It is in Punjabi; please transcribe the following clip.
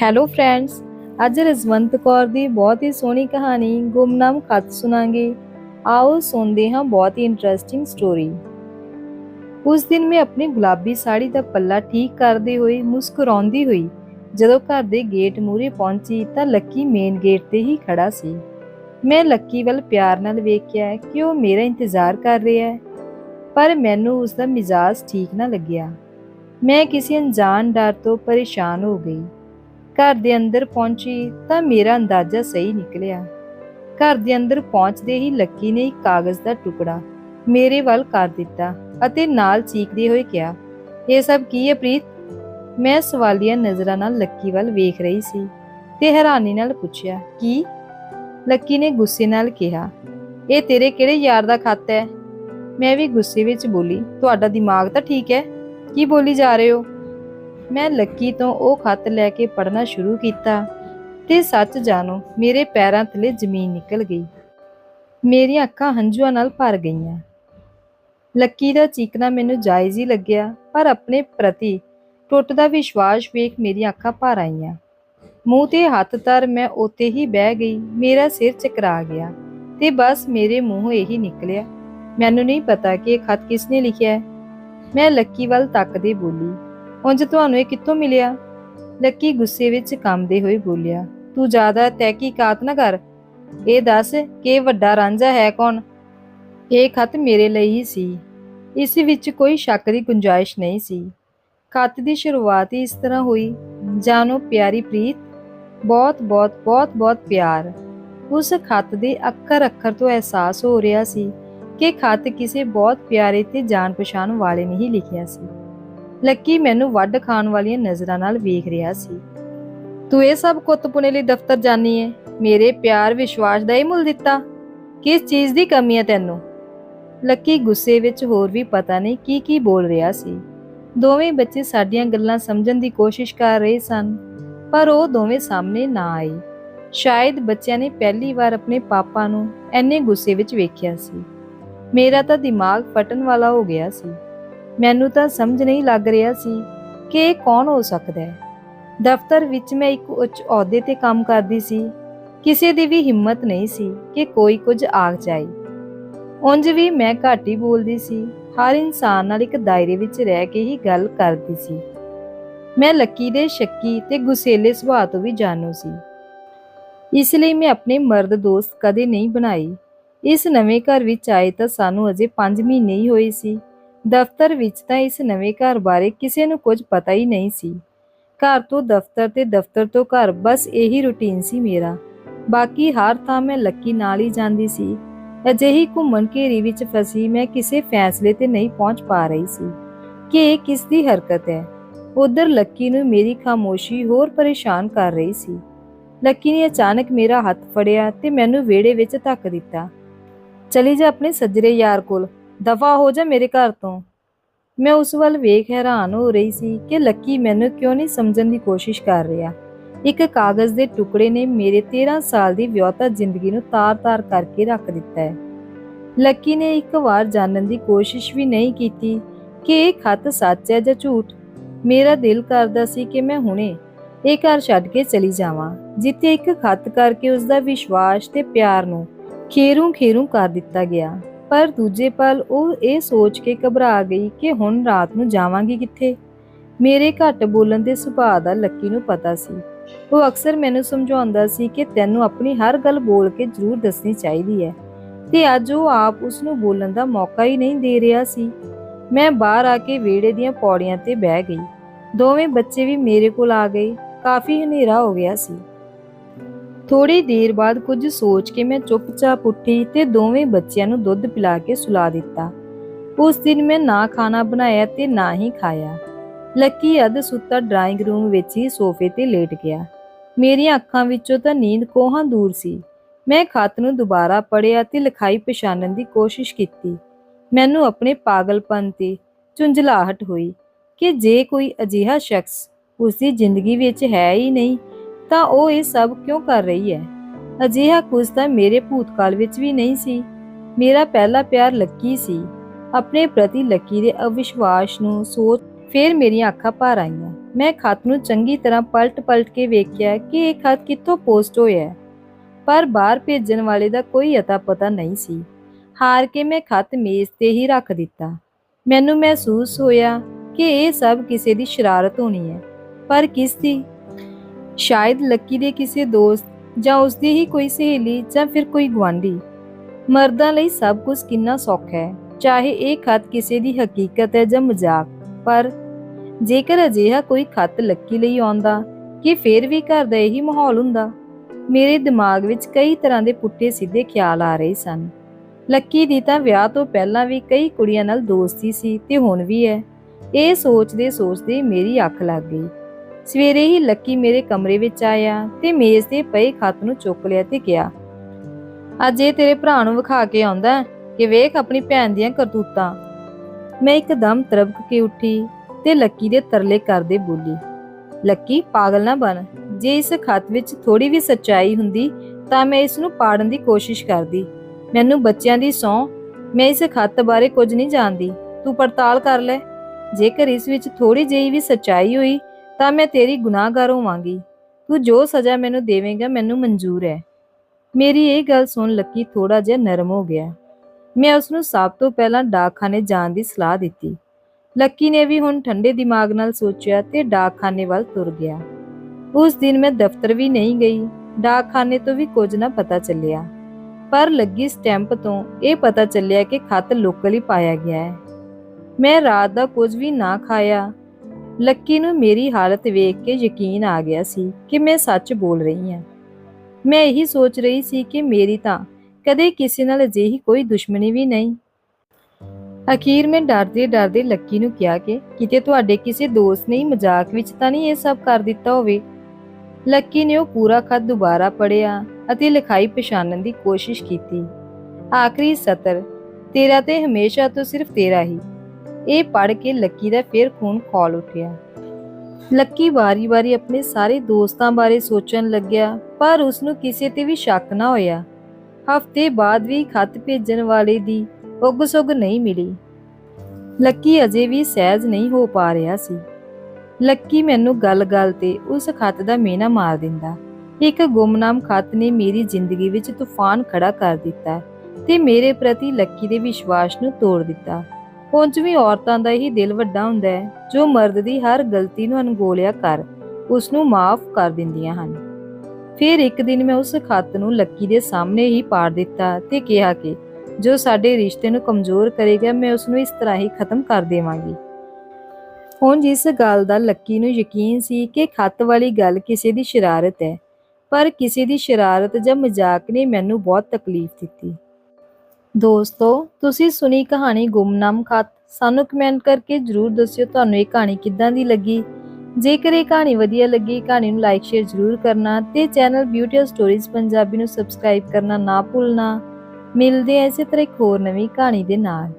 ਹੈਲੋ ਫਰੈਂਡਸ ਅੱਜ ਰਜ਼ਵੰਤ ਕੌਰ ਦੀ ਬਹੁਤ ਹੀ ਸੋਹਣੀ ਕਹਾਣੀ ਗੁੰਮਨਾਮ ਖਤ ਸੁਣਾਂਗੇ। ਆਓ ਸੁਣਦੇ ਹਾਂ ਬਹੁਤ ਹੀ ਇੰਟਰਸਟਿੰਗ ਸਟੋਰੀ ਉਸ ਦਿਨ ਮੈਂ ਆਪਣੀ ਗੁਲਾਬੀ ਸਾੜੀ ਦਾ ਪੱਲਾ ਠੀਕ ਕਰਦੇ ਹੋਏ ਮੁਸਕਰਾਉਂਦੀ ਹੋਈ, ਜਦੋਂ ਘਰ ਦੇ ਗੇਟ ਮੂਹਰੇ ਪਹੁੰਚੀ ਤਾਂ ਲੱਕੀ ਮੇਨ ਗੇਟ ਤੇ ਹੀ ਖੜਾ ਸੀ। ਮੈਂ ਲੱਕੀ ਵੱਲ ਪਿਆਰ ਨਾਲ ਵੇਖਿਆ ਕਿ ਉਹ ਮੇਰਾ ਇੰਤਜ਼ਾਰ ਕਰ ਰਿਹਾ ਹੈ, ਪਰ ਮੈਨੂੰ ਉਸ ਦਾ ਮਿਜ਼ਾਜ ਠੀਕ ਨਾ ਲੱਗਿਆ। ਮੈਂ ਕਿਸੇ ਅਣਜਾਣ ਡਰ ਤੋਂ ਪਰੇਸ਼ਾਨ ਹੋ ਗਈ। ਘਰ ਦੇ ਅੰਦਰ ਪਹੁੰਚੀ ਤਾਂ ਮੇਰਾ ਅੰਦਾਜ਼ਾ ਸਹੀ ਨਿਕਲਿਆ। ਘਰ ਦੇ ਅੰਦਰ ਪਹੁੰਚਦੇ ਹੀ ਲੱਕੀ ਨੇ ਇੱਕ ਕਾਗਜ਼ ਦਾ ਟੁਕੜਾ ਮੇਰੇ ਵੱਲ ਕਰ ਦਿੱਤਾ ਅਤੇ ਨਾਲ ਚੀਕਦੇ ਹੋਏ ਕਿਹਾ, ਇਹ ਸਭ ਕੀ ਹੈ ਪ੍ਰੀਤ? ਮੈਂ ਸਵਾਲੀਆ ਨਜ਼ਰਾਂ ਨਾਲ ਲੱਕੀ ਵੱਲ ਵੇਖ ਰਹੀ ਸੀ ਤੇ ਹੈਰਾਨੀ ਨਾਲ ਪੁੱਛਿਆ, ਕੀ? ਲੱਕੀ ਨੇ ਗੁੱਸੇ ਨਾਲ ਕਿਹਾ, ਇਹ ਤੇਰੇ ਕਿਹੜੇ ਯਾਰ ਦਾ ਖਤ ਹੈ? ਮੈਂ ਵੀ ਗੁੱਸੇ ਵਿੱਚ ਬੋਲੀ, ਤੁਹਾਡਾ ਦਿਮਾਗ ਤਾਂ ਠੀਕ ਹੈ? ਕੀ ਬੋਲੀ ਜਾ ਰਹੇ ਹੋ? ਮੈਂ ਲੱਕੀ ਤੋਂ ਉਹ ਖੱਤ ਲੈ ਕੇ ਪੜ੍ਹਨਾ ਸ਼ੁਰੂ ਕੀਤਾ ਤੇ ਸੱਚ ਜਾਣੋ, ਮੇਰੇ ਪੈਰਾਂ ਥੱਲੇ ਜ਼ਮੀਨ ਨਿਕਲ ਗਈ। ਮੇਰੀਆਂ ਅੱਖਾਂ ਹੰਝੂਆਂ ਨਾਲ ਭਰ ਗਈਆਂ। ਲੱਕੀ ਦਾ ਚੀਕਣਾ ਮੈਨੂੰ ਜਾਇਜ਼ ਹੀ ਲੱਗਿਆ, ਪਰ ਆਪਣੇ ਪ੍ਰਤੀ ਟੁੱਟਦਾ ਵਿਸ਼ਵਾਸ ਵੇਖ ਮੇਰੀਆਂ ਅੱਖਾਂ ਭਰ ਆਈਆਂ। ਮੂੰਹ ਤੇ ਹੱਥ ਧਰ ਮੈਂ ਉੱਤੇ ਹੀ ਬਹਿ ਗਈ, ਮੇਰਾ ਸਿਰ ਚਕਰਾ ਗਿਆ ਤੇ ਬਸ ਮੇਰੇ ਮੂੰਹੋਂ ਇਹੀ ਨਿਕਲਿਆ, ਮੈਨੂੰ ਨਹੀਂ ਪਤਾ ਕਿ ਇਹ ਖੱਤ ਕਿਸ ਨੇ ਲਿਖਿਆ ਹੈ। ਮੈਂ ਲੱਕੀ ਵੱਲ ਤੱਕਦੇ ਬੋਲੀ ਉਂਝ ਤੁਹਾਨੂੰ ਇਹ ਕਿੱਥੋਂ ਮਿਲਿਆ? ਲੱਕੀ ਗੁੱਸੇ ਵਿੱਚ ਕੰਮਦੇ ਹੋਏ ਬੋਲਿਆ, ਤੂੰ ਜ਼ਿਆਦਾ ਤਹਿਕੀਕਾਤ ਨਾ ਕਰ। ਇਹ ਦੱਸ ਕਿ ਵੱਡਾ ਰਾਂਝਾ ਹੈ ਕੌਣ? ਇਹ ਖਤ ਮੇਰੇ ਲਈ ਹੀ ਸੀ। ਇਸ ਵਿੱਚ ਕੋਈ ਸ਼ੱਕ ਦੀ ਗੁੰਜਾਇਸ਼ ਨਹੀਂ ਸੀ। ਖਤ ਦੀ ਸ਼ੁਰੂਆਤ ਹੀ ਇਸ ਤਰ੍ਹਾਂ ਹੋਈ ਜਾਨੋ ਪਿਆਰੀ ਪ੍ਰੀਤ, ਬਹੁਤ ਬਹੁਤ ਬਹੁਤ ਬਹੁਤ ਪਿਆਰ। ਉਸ ਖਤ ਦੇ ਅੱਖਰ ਅੱਖਰ ਤੋਂ ਅਹਿਸਾਸ ਹੋ ਰਿਹਾ ਸੀ ਕਿ ਖਤ ਕਿਸੇ ਬਹੁਤ ਪਿਆਰੇ ਤੇ ਜਾਣ ਪਛਾਣ ਵਾਲੇ ਨੇ ਹੀ ਲਿਖਿਆ ਸੀ। ਲੱਕੀ ਮੈਨੂੰ ਵੱਢ ਖਾਣ ਵਾਲੀਆਂ ਨਜ਼ਰਾਂ ਨਾਲ ਵੇਖ ਰਿਹਾ ਸੀ। ਤੂੰ ਇਹ ਸਭ ਕੁੱਤਪੁਣੇ ਲਈ ਦਫ਼ਤਰ ਜਾਨੀ ਏ? ਮੇਰੇ ਪਿਆਰ ਵਿਸ਼ਵਾਸ ਦਾ ਇਹ ਮੁੱਲ ਦਿੱਤਾ? ਕਿਸ ਚੀਜ਼ ਦੀ ਕਮੀ ਹੈ ਤੈਨੂੰ? ਲੱਕੀ ਗੁੱਸੇ ਵਿੱਚ ਹੋਰ ਵੀ ਪਤਾ ਨਹੀਂ ਕੀ ਕੀ ਬੋਲ ਰਿਹਾ ਸੀ। ਦੋਵੇਂ ਬੱਚੇ ਸਾਡੀਆਂ ਗੱਲਾਂ ਸਮਝਣ ਦੀ ਕੋਸ਼ਿਸ਼ ਕਰ ਰਹੇ ਸਨ, ਪਰ ਉਹ ਦੋਵੇਂ ਸਾਹਮਣੇ ਨਾ ਆਈ। ਸ਼ਾਇਦ ਬੱਚਿਆਂ ਨੇ ਪਹਿਲੀ ਵਾਰ ਆਪਣੇ ਪਾਪਾ ਨੂੰ ਐਨੇ ਗੁੱਸੇ ਵਿੱਚ ਵੇਖਿਆ ਸੀ। ਮੇਰਾ ਤਾਂ ਦਿਮਾਗ ਫਟਣ ਵਾਲਾ ਹੋ ਗਿਆ ਸੀ। ਮੈਨੂੰ ਤਾਂ ਸਮਝ ਨਹੀਂ ਲੱਗ ਰਿਹਾ ਸੀ ਕਿ ਇਹ ਕੌਣ ਹੋ ਸਕਦਾ ਹੈ। ਦਫ਼ਤਰ ਵਿੱਚ ਮੈਂ ਇੱਕ ਉੱਚ ਅਹੁਦੇ ਤੇ ਕੰਮ ਕਰਦੀ ਸੀ। ਕਿਸੇ ਦੀ ਵੀ ਹਿੰਮਤ ਨਹੀਂ ਸੀ ਕਿ ਕੋਈ ਕੁਝ ਆਖ ਜਾਏ। ਉਂਝ ਵੀ ਮੈਂ ਘੱਟ ਹੀ ਬੋਲਦੀ ਸੀ। ਹਰ ਇਨਸਾਨ ਨਾਲ ਇੱਕ ਦਾਇਰੇ ਵਿੱਚ ਰਹਿ ਕੇ ਹੀ ਗੱਲ ਕਰਦੀ ਸੀ। ਮੈਂ ਲੱਕੀ ਦੇ ਸ਼ੱਕੀ ਤੇ ਗੁਸੇਲੇ ਸੁਭਾਅ ਤੋਂ ਵੀ ਜਾਣੂ ਸੀ। ਇਸ ਲਈ ਮੈਂ ਆਪਣੇ ਮਰਦ ਦੋਸਤ ਕਦੇ ਨਹੀਂ ਬਣਾਈ। ਇਸ ਨਵੇਂ ਘਰ ਵਿੱਚ ਆਏ ਤਾਂ ਸਾਨੂੰ ਅਜੇ 5 ਮਹੀਨੇ ਹੀ ਹੋਏ ਸੀ। ਦਫ਼ਤਰ ਵਿੱਚ ਤਾਂ ਇਸ ਨਵੇਂ ਘਰ ਬਾਰੇ ਕਿਸੇ ਨੂੰ ਕੁਝ ਪਤਾ ਹੀ ਨਹੀਂ ਸੀ। ਘਰ ਤੋਂ ਦਫ਼ਤਰ ਤੇ ਦਫ਼ਤਰ ਤੋਂ ਘਰ ਬਸ ਇਹੀ ਰੁਟੀਨ ਸੀ ਮੇਰਾ। ਬਾਕੀ ਹਰ ਥਾਂ ਮੈਂ ਲੱਕੀ ਨਾਲ ਹੀ ਜਾਂਦੀ ਸੀ। ਅਜਿਹੀ ਘੁੰਮਣ ਘੇਰੀ ਵਿੱਚ ਫਸੀ ਮੈਂ ਕਿਸੇ ਫੈਸਲੇ ਤੇ ਨਹੀਂ ਪਹੁੰਚ ਪਾ ਰਹੀ ਸੀ ਕਿ ਇਹ ਕਿਸ ਦੀ ਹਰਕਤ ਹੈ। ਉਧਰ ਲੱਕੀ ਨੂੰ ਮੇਰੀ ਖਾਮੋਸ਼ੀ ਹੋਰ ਪਰੇਸ਼ਾਨ ਕਰ ਰਹੀ ਸੀ। ਲੱਕੀ ਨੇ ਅਚਾਨਕ ਮੇਰਾ ਹੱਥ ਫੜਿਆ ਤੇ ਮੈਨੂੰ ਵਿਹੜੇ ਵਿੱਚ ਧੱਕ ਦਿੱਤਾ। ਚਲੀ ਜਾ ਆਪਣੇ ਸੱਜਰੇ ਯਾਰ ਕੋਲ। ਦਫਾ ਹੋ ਜਾ ਮੇਰੇ ਘਰ ਤੋਂ। ਮੈਂ ਉਸ ਵੱਲ ਵੇਖ ਹੈਰਾਨ ਹੋ ਰਹੀ ਸੀ ਕਿ ਲੱਕੀ ਮੈਨੂੰ ਕਿਉਂ ਨਹੀਂ ਸਮਝਣ ਦੀ ਕੋਸ਼ਿਸ਼ ਕਰ ਰਿਹਾ। ਇੱਕ ਕਾਗਜ਼ ਦੇ ਟੁਕੜੇ ਨੇ ਮੇਰੇ 13 ਸਾਲ ਦੀ ਵਿਆਹਤਾ ਜ਼ਿੰਦਗੀ ਨੂੰ ਤਾਰ-ਤਾਰ ਕਰਕੇ ਰੱਖ ਦਿੱਤਾ ਹੈ। ਲੱਕੀ ਨੇ ਇੱਕ ਵਾਰ ਜਾਣਨ ਦੀ ਕੋਸ਼ਿਸ਼ ਵੀ ਨਹੀਂ ਕੀਤੀ ਕਿ ਇਹ ਖਤ ਸੱਚ ਹੈ ਜਾਂ ਝੂਠ। ਮੇਰਾ ਦਿਲ ਕਰਦਾ ਸੀ ਕਿ ਮੈਂ ਹੁਣੇ ਇਹ ਘਰ ਛੱਡ ਕੇ ਚਲੀ ਜਾਵਾਂ, ਜਿੱਥੇ ਇੱਕ ਖਤ ਕਰਕੇ ਉਸ ਦਾ ਵਿਸ਼ਵਾਸ ਤੇ ਪਿਆਰ ਨੂੰ ਖੇਰੂ ਖੇਰੂ ਕਰ ਦਿੱਤਾ ਗਿਆ। ਪਰ ਦੂਜੇ ਪਲ ਉਹ ਇਹ ਸੋਚ ਕੇ ਘਬਰਾ ਗਈ ਕਿ ਹੁਣ ਰਾਤ ਨੂੰ ਜਾਵਾਂਗੀ ਕਿੱਥੇ? ਮੇਰੇ ਘੱਟ ਬੋਲਣ ਦੇ ਸੁਭਾਅ ਦਾ ਲੱਕੀ ਨੂੰ ਪਤਾ ਸੀ। ਉਹ ਅਕਸਰ ਮੈਨੂੰ ਸਮਝਾਉਂਦਾ ਸੀ ਕਿ ਤੈਨੂੰ ਆਪਣੀ ਹਰ ਗੱਲ ਬੋਲ ਕੇ ਜ਼ਰੂਰ ਦੱਸਣੀ ਚਾਹੀਦੀ ਹੈ ਤੇ ਅੱਜ ਉਹ ਆਪ ਉਸ ਨੂੰ ਬੋਲਣ ਦਾ ਮੌਕਾ ਹੀ ਨਹੀਂ ਦੇ ਰਿਹਾ ਸੀ। ਮੈਂ ਬਾਹਰ ਆ ਕੇ ਵਿਹੜੇ ਦੀਆਂ ਪੌੜੀਆਂ ਤੇ ਬਹਿ ਗਈ। ਦੋਵੇਂ ਬੱਚੇ ਵੀ ਮੇਰੇ ਕੋਲ ਆ ਗਏ। ਕਾਫੀ ਹਨੇਰਾ ਹੋ ਗਿਆ ਸੀ। ਥੋੜੀ ਦੇਰ ਬਾਅਦ ਕੁਝ ਸੋਚ ਕੇ ਮੈਂ ਚੁੱਪਚਾਪ ਉੱਠੀ ਤੇ ਦੋਵੇਂ ਬੱਚਿਆਂ ਨੂੰ ਦੁੱਧ ਪਿਲਾ ਕੇ ਸੁਲਾ ਦਿੱਤਾ। ਉਸ ਦਿਨ ਮੈਂ ਨਾ ਖਾਣਾ ਬਣਾਇਆ ਤੇ ਨਾ ਹੀ ਖਾਇਆ। ਲੱਕੀ ਅੱਧ ਸੁੱਤਾ ਡਰਾਇੰਗ ਰੂਮ ਵਿੱਚ ਹੀ ਸੋਫੇ ਤੇ ਲੇਟ ਗਿਆ। ਮੇਰੀਆਂ ਅੱਖਾਂ ਵਿੱਚੋਂ ਤਾਂ ਨੀਂਦ ਕੋਹਾਂ ਦੂਰ ਸੀ। ਮੈਂ ਖਤ ਨੂੰ ਦੁਬਾਰਾ ਪੜ੍ਹਿਆ ਤੇ ਲਿਖਾਈ ਪਛਾਣਨ ਦੀ ਕੋਸ਼ਿਸ਼ ਕੀਤੀ। ਮੈਨੂੰ ਆਪਣੇ ਪਾਗਲਪਨ ਤੇ ਝੁੰਝਲਾਹਟ ਹੋਈ ਕਿ ਜੇ ਕੋਈ ਅਜਿਹਾ ਸ਼ਖਸ ਉਸ ਦੀ ਜ਼ਿੰਦਗੀ ਵਿੱਚ ਹੈ ਹੀ ਨਹੀਂ ਤਾਂ ਉਹ ਇਹ ਸਭ ਕਿਉਂ ਕਰ ਰਹੀ ਹੈ? ਅਜਿਹਾ ਕੁਝ ਤਾਂ ਮੇਰੇ ਭੂਤਕਾਲ ਵਿੱਚ ਵੀ ਨਹੀਂ ਸੀ। ਮੇਰਾ ਪਹਿਲਾ ਪਿਆਰ ਲੱਕੀ ਸੀ। ਆਪਣੇ ਪ੍ਰਤੀ ਲੱਕੀ ਦੇ ਅਵਿਸ਼ਵਾਸ ਨੂੰ ਸੋਚ ਫਿਰ ਮੇਰੀਆਂ ਅੱਖਾਂ ਭਰ ਆਈਆਂ। ਮੈਂ ਖਤ ਨੂੰ ਚੰਗੀ ਤਰ੍ਹਾਂ ਪਲਟ-ਪਲਟ ਕੇ ਵੇਖਿਆ ਕਿ ਇਹ ਖਤ ਕਿੱਥੋਂ ਪੋਸਟ ਹੋਇਆ ਪਰ ਬਾਹਰ ਭੇਜਣ ਵਾਲੇ ਦਾ ਕੋਈ ਅਤਾ ਪਤਾ ਨਹੀਂ ਸੀ। ਹਾਰ ਕੇ ਮੈਂ ਖਤ ਮੇਜ਼ ਤੇ ਹੀ ਰੱਖ ਦਿੱਤਾ। ਮੈਨੂੰ ਮਹਿਸੂਸ ਹੋਇਆ ਕਿ ਇਹ ਸਭ ਕਿਸੇ ਦੀ ਸ਼ਰਾਰਤ ਹੋਣੀ ਹੈ। ਪਰ ਕਿਸ ਦੀ? ਸ਼ਾਇਦ ਲੱਕੀ ਦੇ ਕਿਸੇ ਦੋਸਤ ਜਾਂ ਉਸ ਦੀ ਹੀ ਕੋਈ ਸਹੇਲੀ ਜਾਂ ਫਿਰ ਕੋਈ ਗੁਆਂਢੀ। ਮਰਦਾਂ ਲਈ ਸਭ ਕੁਝ ਕਿੰਨਾ ਸੌਖਾ ਹੈ। ਚਾਹੇ ਇਹ ਖਤ ਕਿਸੇ ਦੀ ਹਕੀਕਤ ਹੈ ਜਾਂ ਮਜ਼ਾਕ, ਪਰ ਜੇਕਰ ਅਜਿਹਾ ਕੋਈ ਖਤ ਲੱਕੀ ਲਈ ਆਉਂਦਾ ਕਿ ਫਿਰ ਵੀ ਘਰ ਦਾ ਇਹੀ ਮਾਹੌਲ ਹੁੰਦਾ, ਮੇਰੇ ਦਿਮਾਗ ਵਿੱਚ ਕਈ ਤਰ੍ਹਾਂ ਦੇ ਪੁੱਠੇ ਸਿੱਧੇ ਖਿਆਲ ਆ ਰਹੇ ਸਨ। ਲੱਕੀ ਦੀ ਤਾਂ ਵਿਆਹ ਤੋਂ ਪਹਿਲਾਂ ਵੀ ਕਈ ਕੁੜੀਆਂ ਨਾਲ ਦੋਸਤੀ ਸੀ ਤੇ ਹੁਣ ਵੀ ਹੈ। ਇਹ ਸੋਚਦੇ ਸੋਚਦੇ ਮੇਰੀ ਅੱਖ ਲੱਗ ਗਈ। ਸਵੇਰੇ ਹੀ ਲੱਕੀ ਮੇਰੇ ਕਮਰੇ ਵਿੱਚ ਆਇਆ ਤੇ ਮੇਜ਼ ਤੇ ਪਏ ਖਤ ਨੂੰ ਚੁੱਕ ਲਿਆ ਤੇ ਕਿਹਾ ਅੱਜ ਇਹ ਤੇਰੇ ਭਰਾ ਨੂੰ ਵਿਖਾ ਕੇ ਆਉਂਦਾ ਕਿ ਵੇਖ ਆਪਣੀ ਭੈਣ ਦੀਆਂ ਕਰਤੂਤਾਂ। ਮੈਂ ਇੱਕਦਮ ਤਰਬਕ ਕੇ ਉੱਠੀ ਤੇ ਲੱਕੀ ਦੇ ਤਰਲੇ ਕਰਦੇ ਬੋਲੀ, ਲੱਕੀ, ਪਾਗਲ ਨਾ ਬਣ। ਜੇ ਇਸ ਖੱਤ ਵਿੱਚ ਥੋੜੀ ਵੀ ਸੱਚਾਈ ਹੁੰਦੀ ਤਾਂ ਮੈਂ ਇਸ ਨੂੰ ਪਾੜਨ ਦੀ ਕੋਸ਼ਿਸ਼ ਕਰਦੀ। ਮੈਨੂੰ ਬੱਚਿਆਂ ਦੀ ਸੌ। ਮੈਂ ਇਸ ਖੱਤ ਬਾਰੇ ਕੁਝ ਨਹੀਂ ਜਾਣਦੀ। ਤੂੰ ਪੜਤਾਲ ਕਰ ਲੈ। ਜੇਕਰ ਇਸ ਵਿੱਚ ਥੋੜੀ ਜਿਹੀ ਵੀ ਸੱਚਾਈ ਹੋਈ ਤਾਂ ਮੈਂ ਤੇਰੀ ਗੁਨਾਹਗਾਰ ਹੋਵਾਂਗੀ ਤੂੰ ਜੋ ਸਜ਼ਾ ਮੈਨੂੰ ਦੇਵੇਂਗਾ, ਮੈਨੂੰ ਮਨਜ਼ੂਰ ਹੈ ਮੇਰੀ ਇਹ ਗੱਲ ਸੁਣ ਲੱਕੀ ਥੋੜਾ ਜਿਹਾ ਨਰਮ ਹੋ ਗਿਆ। ਮੈਂ ਉਸ ਨੂੰ ਸਭ ਤੋਂ ਪਹਿਲਾਂ ਡਾਕਖਾਨੇ ਜਾਣ ਦੀ ਸਲਾਹ ਦਿੱਤੀ। ਲੱਕੀ ਨੇ ਵੀ ਹੁਣ ਠੰਡੇ ਦਿਮਾਗ ਨਾਲ ਸੋਚਿਆ ਤੇ ਡਾਕਖਾਨੇ ਵੱਲ ਤੁਰ ਗਿਆ। ਉਸ ਦਿਨ ਮੈਂ ਦਫ਼ਤਰ ਵੀ ਨਹੀਂ ਗਈ। ਡਾਕਖਾਨੇ ਤੋਂ ਵੀ ਕੁਝ ਨਾ ਪਤਾ ਚੱਲਿਆ। ਪਰ ਲੱਗੀ ਸਟੈਂਪ ਤੋਂ ਇਹ ਪਤਾ ਚੱਲਿਆ ਕਿ ਖਤ ਲੋਕਲ ਹੀ ਪਾਇਆ ਗਿਆ ਹੈ ਮੈਂ ਰਾਤ ਦਾ ਕੁਝ ਵੀ ਨਾ ਖਾਇਆ। ਲੱਕੀ ਨੂੰ ਮੇਰੀ ਹਾਲਤ ਵੇਖ ਕੇ ਯਕੀਨ ਆ ਗਿਆ ਸੀ ਕਿ ਮੈਂ ਸੱਚ ਬੋਲ ਰਹੀ ਹਾਂ। ਮੈਂ ਇਹੀ ਸੋਚ ਰਹੀ ਸੀ ਕਿ ਮੇਰੀ ਤਾਂ ਕਦੇ ਕਿਸੇ ਨਾਲ ਅਜਿਹੀ ਕੋਈ ਦੁਸ਼ਮਣੀ ਵੀ ਨਹੀਂ। ਅਖੀਰ ਮੈਂ ਡਰਦੇ ਡਰਦੇ ਲੱਕੀ ਨੂੰ ਕਿਹਾ ਕਿ ਕਿਤੇ ਤੁਹਾਡੇ ਕਿਸੇ ਦੋਸਤ ਨੇ ਮਜ਼ਾਕ ਵਿੱਚ ਤਾਂ ਨਹੀਂ ਇਹ ਸਭ ਕਰ ਦਿੱਤਾ ਹੋਵੇ? ਲੱਕੀ ਨੇ ਉਹ ਪੂਰਾ ਖਤ ਦੁਬਾਰਾ ਪੜ੍ਹਿਆ ਅਤੇ ਲਿਖਾਈ ਪਛਾਣਨ ਦੀ ਕੋਸ਼ਿਸ਼ ਕੀਤੀ। ਆਖਰੀ ਸਤਰ, ਤੇਰਾ ਤੇ ਹਮੇਸ਼ਾ ਤੋਂ ਸਿਰਫ ਤੇਰਾ ਹੀ। ਇਹ ਪੜ ਕੇ ਲੱਕੀ ਦਾ ਫੇਰ ਖੂਨ ਖੋਲ ਉੱਠਿਆ। ਲੱਕੀ ਵਾਰੀ-ਵਾਰੀ ਆਪਣੇ ਸਾਰੇ ਦੋਸਤਾਂ ਬਾਰੇ ਸੋਚਣ ਲੱਗਿਆ, ਪਰ ਉਸ ਨੂੰ ਕਿਸੇ ਤੇ ਵੀ ਸ਼ੱਕ ਨਾ ਹੋਇਆ। ਹਫ਼ਤੇ ਬਾਅਦ ਵੀ ਖਤ ਭੇਜਣ ਵਾਲੇ ਦੀ ਉਗ-ਸੁਗ ਨਹੀਂ ਮਿਲੀ। ਲੱਕੀ ਅਜੇ ਵੀ ਸਹਿਜ ਨਹੀਂ ਹੋ ਪਾ ਰਿਹਾ ਸੀ। ਲੱਕੀ ਮੈਨੂੰ ਗੱਲ-ਗੱਲ ਤੇ ਉਸ ਖਤ ਦਾ ਮੇਨਾ ਮਾਰ ਦਿੰਦਾ। ਇੱਕ ਗੁੰਮਨਾਮ ਖਤ ਨੇ ਮੇਰੀ ਜ਼ਿੰਦਗੀ ਵਿੱਚ ਤੂਫਾਨ ਖੜਾ ਕਰ ਦਿੱਤਾ ਤੇ ਮੇਰੇ ਪ੍ਰਤੀ ਲੱਕੀ ਦੇ ਵਿਸ਼ਵਾਸ ਨੂੰ ਤੋੜ ਦਿੱਤਾ। ਉਂਝ ਵੀ ਔਰਤਾਂ ਦਾ ਹੀ ਦਿਲ ਵੱਡਾ ਹੁੰਦਾ ਹੈ, ਜੋ ਮਰਦ ਦੀ ਹਰ ਗਲਤੀ ਨੂੰ ਅਣਗੋਲਿਆ ਕਰ ਉਸ ਨੂੰ ਮਾਫ ਕਰ ਦਿੰਦੀਆਂ ਹਨ। ਫਿਰ ਇੱਕ ਦਿਨ ਮੈਂ ਉਸ ਖੱਤ ਨੂੰ ਲੱਕੀ ਦੇ ਸਾਹਮਣੇ ਹੀ ਪਾੜ ਦਿੱਤਾ ਤੇ ਕਿਹਾ ਕਿ ਜੋ ਸਾਡੇ ਰਿਸ਼ਤੇ ਨੂੰ ਕਮਜ਼ੋਰ ਕਰੇਗਾ, ਮੈਂ ਉਸ ਨੂੰ ਇਸ ਤਰ੍ਹਾਂ ਹੀ ਖਤਮ ਕਰ ਦੇਵਾਂਗੀ। ਹੁਣ ਜਿਸ ਗੱਲ ਦਾ ਲੱਕੀ ਨੂੰ ਯਕੀਨ ਸੀ ਕਿ ਖੱਤ ਵਾਲੀ ਗੱਲ ਕਿਸੇ ਦੀ ਸ਼ਰਾਰਤ ਹੈ, ਪਰ ਕਿਸੇ ਦੀ ਸ਼ਰਾਰਤ ਜਾਂ ਮਜ਼ਾਕ ਨੇ ਮੈਨੂੰ ਬਹੁਤ ਤਕਲੀਫ ਦਿੱਤੀ। ਦੋਸਤੋ, ਤੁਸੀਂ ਸੁਣੀ ਕਹਾਣੀ ਗੁੰਮਨਾਮ ਖਤ। ਸਾਨੂੰ ਕਮੈਂਟ ਕਰਕੇ ਜਰੂਰ ਦੱਸਿਓ ਤੁਹਾਨੂੰ ਇਹ ਕਹਾਣੀ ਕਿੱਦਾਂ ਦੀ ਲੱਗੀ। ਜੇਕਰ ਇਹ ਕਹਾਣੀ ਵਧੀਆ ਲੱਗੀ, ਕਹਾਣੀ ਨੂੰ ਲਾਈਕ ਸ਼ੇਅਰ ਜਰੂਰ ਕਰਨਾ ਤੇ ਚੈਨਲ ਬਿਊਟੀ ਸਟੋਰੀਜ਼ ਪੰਜਾਬੀ ਨੂੰ ਸਬਸਕ੍ਰਾਈਬ ਕਰਨਾ ਨਾ ਭੁੱਲਣਾ। ਮਿਲਦੇ ਐ ਇਸੇ ਤਰ੍ਹਾਂ ਇੱਕ ਹੋਰ ਨਵੀਂ ਕਹਾਣੀ ਦੇ ਨਾਲ।